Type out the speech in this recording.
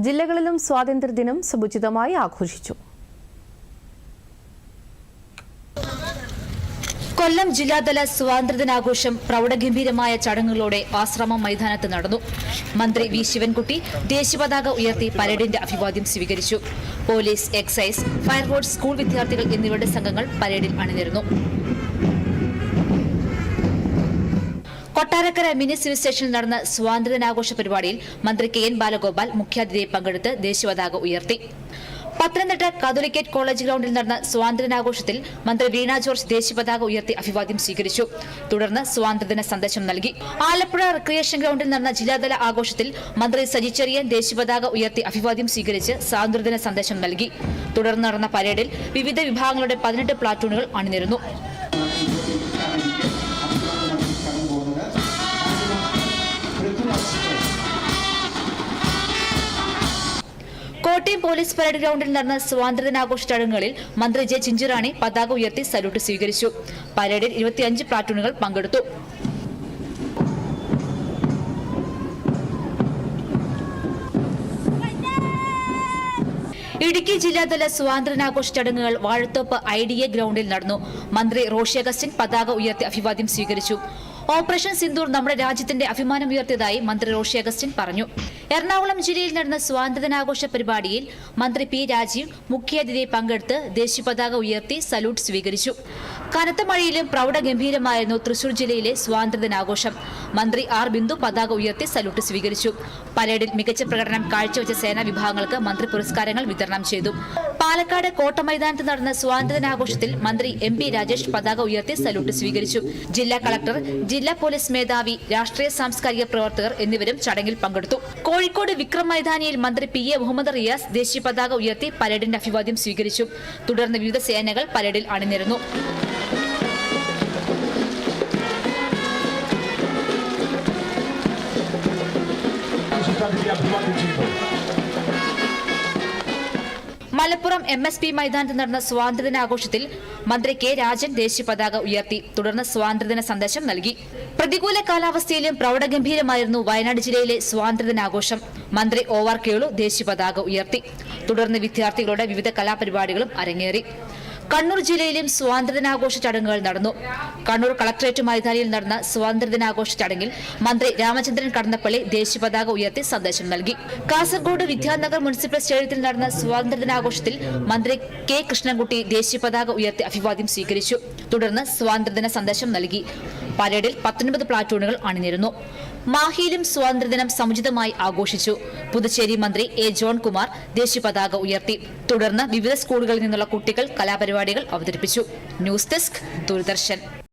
ജില്ലകളിലും സ്വാതന്ത്ര്യദിനം സമുചിതമായി ആഘോഷിച്ചു. കൊല്ലം ജില്ലാതല സ്വാതന്ത്ര്യദിനാഘോഷം പ്രൗഢഗംഭീരമായ ചടങ്ങുകളോടെ ആശ്രമം മൈതാനത്ത് നടന്നു. മന്ത്രി വി. ശിവൻകുട്ടി ദേശീയപതാക ഉയർത്തി പരേഡിന്റെ അഭിവാദ്യം സ്വീകരിച്ചു. പോലീസ് എക്സൈസ് ഫയർഫോഴ്സ് സ്കൂൾ വിദ്യാർത്ഥികൾ എന്നിവരുടെ സംഘങ്ങൾ പരേഡിൽ അണിനിരുന്നു. കൊട്ടാരക്കര മിനി സിവിൽ സ്റ്റേഷനിൽ നടന്ന സ്വാതന്ത്ര്യദിനാഘോഷ പരിപാടിയിൽ മന്ത്രി കെ എൻ ബാലഗോപാൽ മുഖ്യാതിഥിയെ പങ്കെടുത്ത് ദേശീയപതാക ഉയർത്തി. പത്തനംതിട്ട കാതോലിക്കേറ്റ് കോളേജ് ഗ്രൗണ്ടിൽ നടന്ന സ്വാതന്ത്ര്യദിനാഘോഷത്തിൽ മന്ത്രി വീണ ജോർജ് ദേശീയപതാക ഉയർത്തി അഭിവാദ്യം സ്വീകരിച്ചു. തുടർന്ന് സ്വാതന്ത്ര്യദിന സന്ദേശം നൽകി. ആലപ്പുഴ റിക്രിയേഷൻ ഗ്രൗണ്ടിൽ നടന്ന ജില്ലാതല ആഘോഷത്തിൽ മന്ത്രി സജി ചെറിയൻ ദേശീയപതാക ഉയർത്തി അഭിവാദ്യം സ്വീകരിച്ച് സ്വാതന്ത്ര്യദിന സന്ദേശം നൽകി. തുടർന്ന് നടന്ന പരേഡിൽ വിവിധ വിഭാഗങ്ങളുടെ പതിനെട്ട് പ്ലാറ്റൂണുകൾ അണിനിരുന്നു. കോട്ടയം പോലീസ് പരേഡ് ഗ്രൗണ്ടിൽ നടന്ന സ്വാതന്ത്ര്യദിനാഘോഷ ചടങ്ങുകളിൽ മന്ത്രി ജെ ചിഞ്ചിറാണി പതാക ഉയർത്തി സല്യൂട്ട് സ്വീകരിച്ചു. പരേഡിൽ ഇരുപത്തിയഞ്ച് പ്ലാറ്റൂണുകൾ പങ്കെടുത്തു. ഇടുക്കി ജില്ലാതല സ്വാതന്ത്ര്യദിനാഘോഷ ചടങ്ങുകൾ വാഴത്തോപ്പ് ഐ ഡി എ ഗ്രൗണ്ടിൽ നടന്നു. മന്ത്രി റോഷി അഗസ്റ്റിൻ പതാക ഉയർത്തി അഭിവാദ്യം സ്വീകരിച്ചു. ഓപ്പറേഷൻ സിന്ദൂർ നമ്മുടെ രാജ്യത്തിന്റെ അഭിമാനം ഉയർത്തിയതായി മന്ത്രി റോഷി അഗസ്റ്റിൻ പറഞ്ഞു. എറണാകുളം ജില്ലയിൽ നടന്ന സ്വാതന്ത്ര്യദിനാഘോഷ പരിപാടിയിൽ മന്ത്രി പി രാജീവ് മുഖ്യാതിഥിയെ പങ്കെടുത്ത് ദേശീയ പതാക ഉയർത്തി സല്യൂട്ട് സ്വീകരിച്ചു. കനത്ത മഴയിലും പ്രൗഢഗംഭീരമായിരുന്നു തൃശൂർ ജില്ലയിലെ സ്വാതന്ത്ര്യദിനാഘോഷം. മന്ത്രി ആർ ബിന്ദു പതാക ഉയർത്തി സല്യൂട്ട് സ്വീകരിച്ചു. പരേഡിൽ മികച്ച പ്രകടനം കാഴ്ചവെച്ച സേനാ വിഭാഗങ്ങൾക്ക് മന്ത്രി പുരസ്കാരങ്ങൾ വിതരണം ചെയ്തു. പാലക്കാട് കോട്ട മൈതാനത്ത് നടന്ന സ്വാതന്ത്ര്യദിനാഘോഷത്തിൽ മന്ത്രി എം പി രാജേഷ് പതാക ഉയർത്തി സല്യൂട്ട് സ്വീകരിച്ചു. ജില്ലാ കളക്ടർ ജില്ലാ പോലീസ് മേധാവി രാഷ്ട്രീയ സാംസ്കാരിക പ്രവർത്തകർ എന്നിവരും ചടങ്ങിൽ പങ്കെടുത്തു. കോഴിക്കോട് വിക്രം മൈതാനിയിൽ മന്ത്രി പി എ മുഹമ്മദ് റിയാസ് ദേശീയ പതാക ഉയർത്തി പരേഡിന്റെ അഭിവാദ്യം സ്വീകരിച്ചു. തുടർന്ന് വിവിധ സേനകൾ പരേഡിൽ അണിനിരന്നു. മലപ്പുറം എം എസ് പി മൈതാനത്ത് നടന്ന സ്വാതന്ത്ര്യദിനാഘോഷത്തിൽ മന്ത്രി കെ രാജൻ ദേശീയ പതാക ഉയർത്തി. തുടർന്ന് സ്വാതന്ത്ര്യദിന സന്ദേശം നൽകി. പ്രതികൂല കാലാവസ്ഥയിലും പ്രൗഢഗംഭീരമായിരുന്നു വയനാട് ജില്ലയിലെ സ്വാതന്ത്ര്യദിനാഘോഷം. മന്ത്രി ഒ ആർ കേളു ദേശീയ പതാക ഉയർത്തി. തുടർന്ന് വിദ്യാർത്ഥികളുടെ വിവിധ കലാപരിപാടികളും അരങ്ങേറി. കണ്ണൂർ ജില്ലയിലും സ്വാതന്ത്ര്യദിനാഘോഷ ചടങ്ങുകൾ നടന്നു. കണ്ണൂർ കളക്ടറേറ്റ് മൈതാനിയിൽ നടന്ന സ്വാതന്ത്ര്യദിനാഘോഷ ചടങ്ങിൽ മന്ത്രി രാമചന്ദ്രൻ കടന്നപ്പള്ളി ദേശീയ പതാക ഉയർത്തി സന്ദേശം നൽകി. കാസർഗോഡ് വിദ്യാനഗർ മുനിസിപ്പൽ സ്റ്റേഡിയത്തിൽ നടന്ന സ്വാതന്ത്ര്യദിനാഘോഷത്തിൽ മന്ത്രി കെ കൃഷ്ണൻകുട്ടി ദേശീയ പതാക ഉയർത്തി അഭിവാദ്യം സ്വീകരിച്ചു. തുടർന്ന് സ്വാതന്ത്ര്യദിന സന്ദേശം നൽകി. പരേഡിൽ പത്തൊൻപത് പ്ലാറ്റൂണുകൾ അണിനിരുന്നു. മാഹിയിലും സ്വാതന്ത്ര്യദിനം സമുചിതമായി ആഘോഷിച്ചു. പുതുച്ചേരി മന്ത്രി എ ജോൺ കുമാർ ദേശീയ പതാക ഉയർത്തി. തുടർന്ന് വിവിധ സ്കൂളുകളിൽ നിന്നുള്ള കുട്ടികൾ കലാപരിപാടികൾ അവതരിപ്പിച്ചു. News desk Doordarshan.